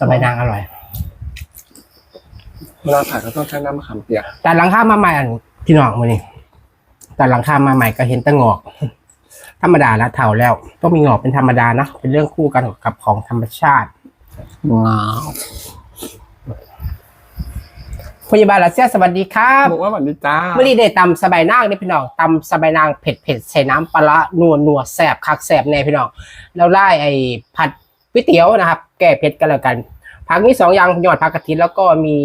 สบายนางอร่อย เวลาผัดก็ต้องใช้น้ำมะขามเปียกแต่หลังข้ามมาใหม่อันพี่น้องมานี่แต่หลังข้ามมาใหม่ก็เห็นแตะงอก ธรรมดาแล้วเท่าแล้วต้องมีงอกเป็นธรรมดานะเป็นเรื่องคู่กันกับของธรรมชาติว้าวพยาบาลรัสเซียสวัสดีครับบอกว่าแบบนี้จ้าเมื่อนี้ได้ตำสบายนางนี่พี่น้องตำสบายนางเผ็ดเผ็ดใส่น้ำปลาร้านัวนัวแสบคักแสบแน่พี่น้องแล้วไล่ไอ้ผัด ก๋วยเตี๋ยวนะครับ แก้เผ็ดกันแล้วกัน ผักมีสองอย่างหยอดผักกระถินแล้วก็มี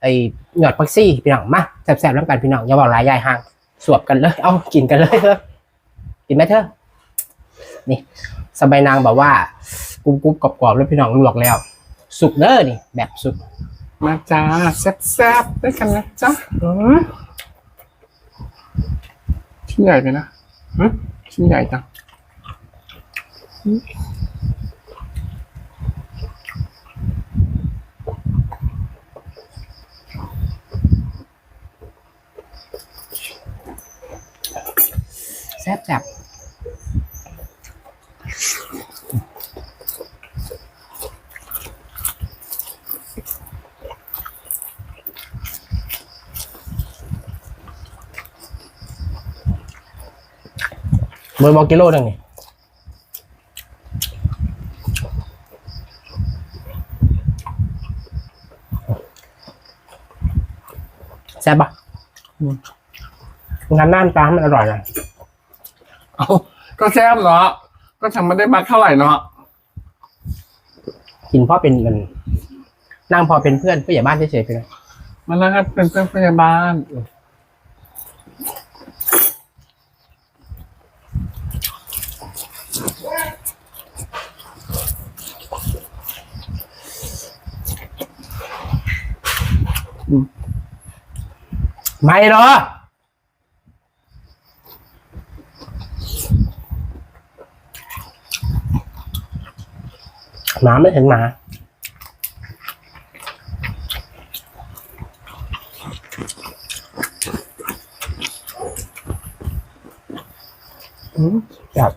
ไอ้หยอดผักซี่พี่น้องมาแสบๆแล้วกันพี่น้องอย่าบอกหลายใหญ่ห่างสวบกันเลย เอากินกันเลยเถอะกินไหมเถอะนี่สบายนางบอกว่ากรุบกรุบกรอบกรอบๆแล้วพี่น้องลวกแล้ว สุกเด้อนี่ แบบสุก มาจ้าแซ่บๆด้วยกันนะจ้าอืมชิ้นใหญ่ไปนะหึชิ้นใหญ่จัง เบอร์บอกกิโลหนึ่งนี่แซ่บปะงานน้ำตาลมันอร่อยนะเอาก็แซ่บเหรอก็ทำไม่ได้มาเท่าไหร่เนาะกินเพราะเป็นมันนั่งพอเป็นเพื่อนผู้ใหญ่บ้านเฉยๆไปเลยมาแล้วครับเป็นเพื่อนพยาบาล ไม่หรอหมาไม่เห็นหมาอืมแบบ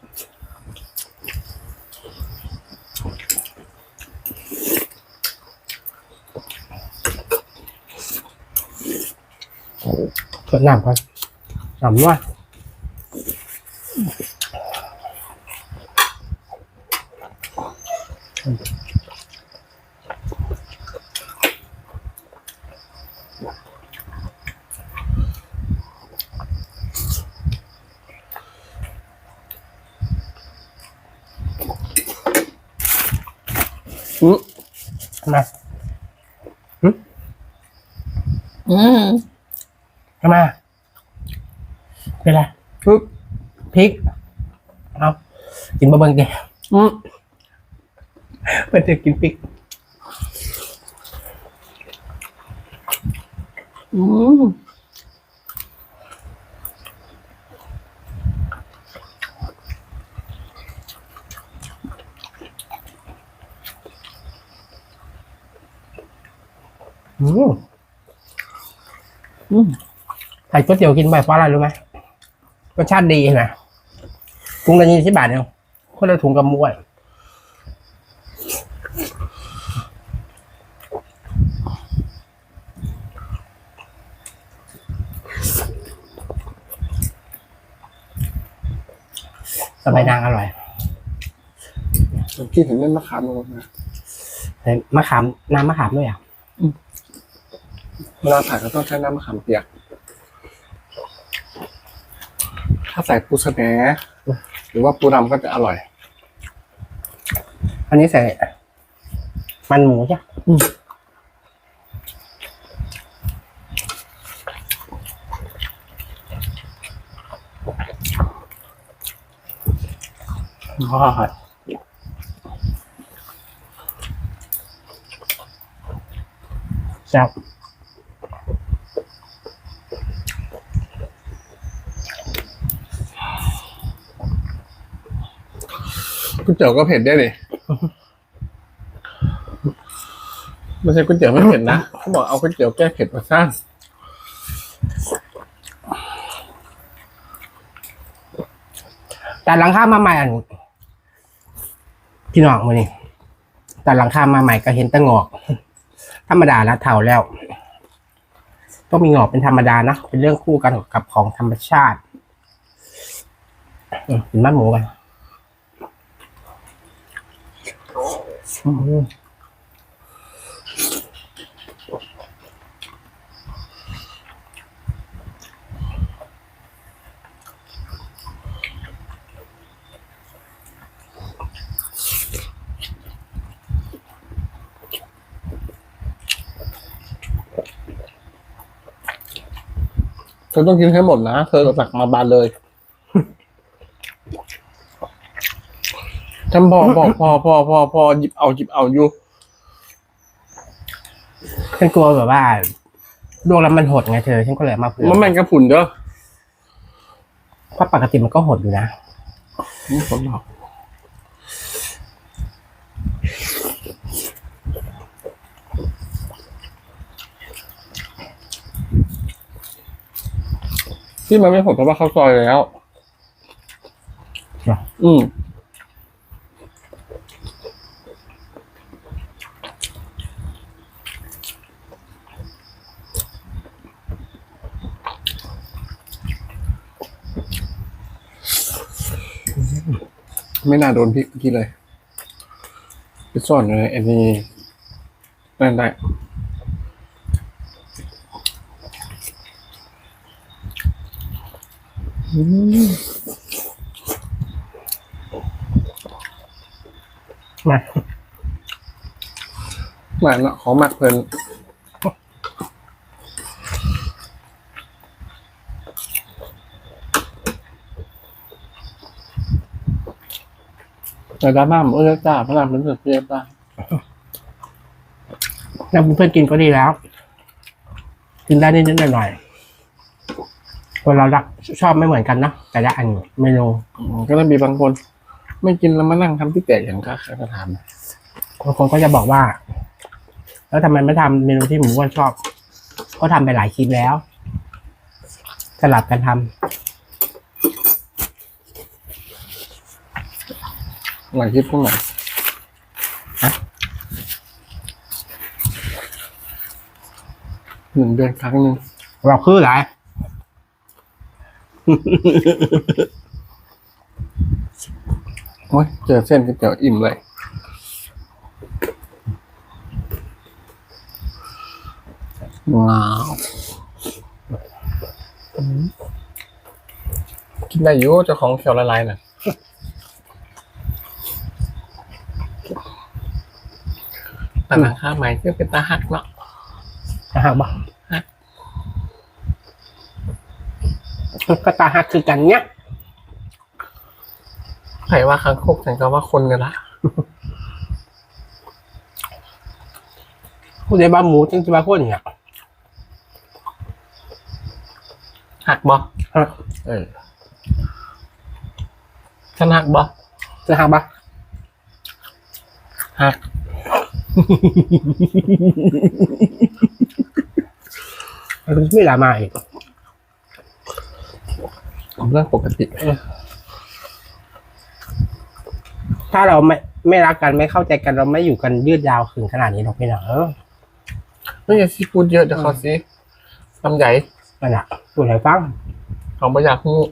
เกิดน้ำก่อนน้ำว่าอืมมา อืม ทำไมาเป็นไร ปึ๊บ พริกเอากินบะเบิงเดียวอืมเพื่อนจะกินพริก อืมอืมอืมใส่ก๋วยเตี๋ยวกินบ่อยเพราะอะไรรู้ไหมรสชาติดีนะ ถุงละยี่สิบบาทเองคนละถุงกับม้วยสบายนางอร่อยผมคิดถึงเล่นมะขามลงนะใส่มะขามน้ำมะขามด้วยอะเวลาผัดก็ต้องใช้น้ำมะขามเปียก ถ้าใส่ปูสะแหน หรือว่าปูดำก็จะอร่อย อันนี้ใส่มันหมูใช่อืมว้าวแซ่บ ก๋วย เตี๋ยวก็เผ็ดได้เลยไม่ใช่ก๋วยเตี๋ยวไม่เผ็ดนะเขาบอกเอาก๋วยเตี๋ยวแก้เผ็ดมาสร้างแต่หลังข้ามาใหม่อันพี่น้องมานี่แต่หลังคามาใหม่ก็เห็นแตะงอก ธรรมดาแล้วเท่าแล้วต้องมีงอกเป็นธรรมดานะ เป็นเรื่องคู่กันกับของธรรมชาติอืมกินมันหมูกันอืม เธอต้องกินให้หมดนะ เธอตักมาบานเลย ฉันพอพอพอพอพอพอหยิบเอาหยิบเอาอยู่ฉันกลัวแบบว่าดวงแล้วมันหดไงเธอ ฉันก็เลยเอามาเผื่อมันแม่งกระผุนเด้อเพราะปกติมันก็หดอยู่นะนี่ผมบอกที่มันไม่ผลเพราะว่าเข้าวซอยแล้วเหรออืม ไม่น่าโดนพริกเมื่อกี้เลยไปซ่อนเลยอันนี้นั่นได้มาหมาเนาะของหมักเพลิน แต่ดราม่าผมเออจ้าพระรามเป็นสุดเรียบได้แล้วเพื่อนกินก็ดีแล้ว กินได้นิดๆหน่อยๆคนเรารักชอบไม่เหมือนกันนะแต่ละอันเมนูอืมก็ต้องมีบางคน ไม่กินแล้วมานั่งทำที่แตกอย่างก็ใครก็ทำบางคนก็จะบอกว่า แล้วทำไมไม่ทำเมนูที่หมูอ้วนชอบ ก็ทำไปหลายคลิปแล้ว สลับกันท หลังคลิปพวกไหนฮะหนึ่งเดือนครั้งหนึ่งเราคืออะไรโอ้ยเจอเส้นก๋วยเตี๋ยวอิ่มเลยว้าวอืมกินได้อยู่เจ้าของเขียวละลายน่ะ แต่หนังข้าวใหม่ก็เป็นตาหักเนาะนะฮะบอกฮะก็ตาหักคือกันเนี้ยใครว่าคางคกฉันก็ว่าคนกันละพูดในบ้านหมูจริงๆบ้านพวกเนี่ยหักบ่ฮะเออฉันหักบ่จะหักปะหักมันเป็น ไม่ดรามาอีกเรื่องปกติ ถ้าเราไม่ไม่รักกันไม่เข้าใจกันเราไม่อยู่กันยืดยาวถึงขนาดนี้หรอกพี่หนาเออไม่อยากซีพูดเยอะเดี๋ยวเขาสิลำใหญ่นั่นแหละพูดให้ฟังเขาไม่อยากพูด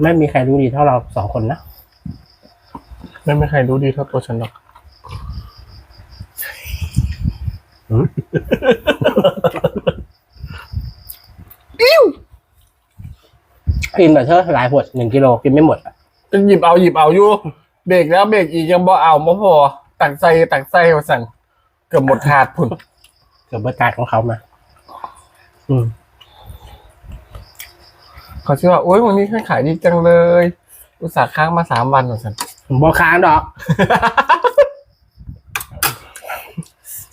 ไม่มีใครรู้ดีเท่าเราสองคนนะ ไม่มีใครรู้ดีเท่าตัวฉันหรอกกินแบบเธอหลายขวดหนึ่งกิโลกินไม่หมดอะจะหยิบเอาหยิบเอาอยู่เบรกแล้วเบรกอีกยังบ่เอาไม่พอตักใจตักใจมาสั่งเกือบหมดถาดพุ่นเกือบเบอร์การของเขามา อืมเขาชื่อว่าโอ๊ยวันนี้ขายดีจังเลย อุตส่าห์ค้างมาสามวันมาสั่นผม บอค้างดอก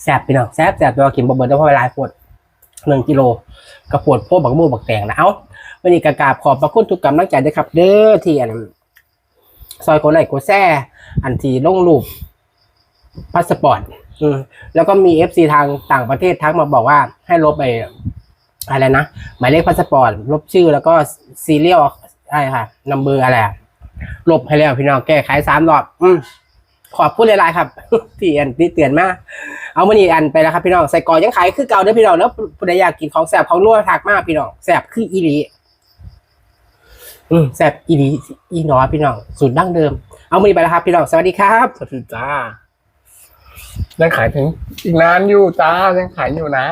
แซบพี่น้องแซบแซบตัวกินบะเบิร์ดเพราะเวลาปวดหนึ่งกิโลกระปวดพวกบักมูบักแตงนะเอ้าวันนี้กกาบขอบพระคุณทุกกำลังใจด้วยครับ เด้อที่อันซอยโกไลโกแซ่อันที่ลงรูปพาสปอร์ตแล้วก็มีเอฟซีทางต่างประเทศทักมาบอกว่าให้ลบไปอะไรนะ หมายเลขพาสปอร์ต ลบชื่อแล้วก็ซีเรียลอะไรค่ะนัมเบอร์อะไร ลบให้แล้วพี่น้องแก้ไขสามรอบอืขอบคุณหลายๆครับที่อันที่เตือนมาเอามานี่อันไปแล้วครับพี่น้องใส่กอยังขายคือเก่าเด้อพี่น้องแล้วผู้ใดอยากกินของแสบของนัวทักมากพี่น้องแสบคืออีหลีอืมแสบอีหลีอีนอพี่น้องสูตรดั้งเดิม เอามานี่ไปแล้วครับพี่น้องสวัสดีครับสวัสดีจ้ายังขายถึงอีกนานอยู่จ้ายังขายอยู่นะ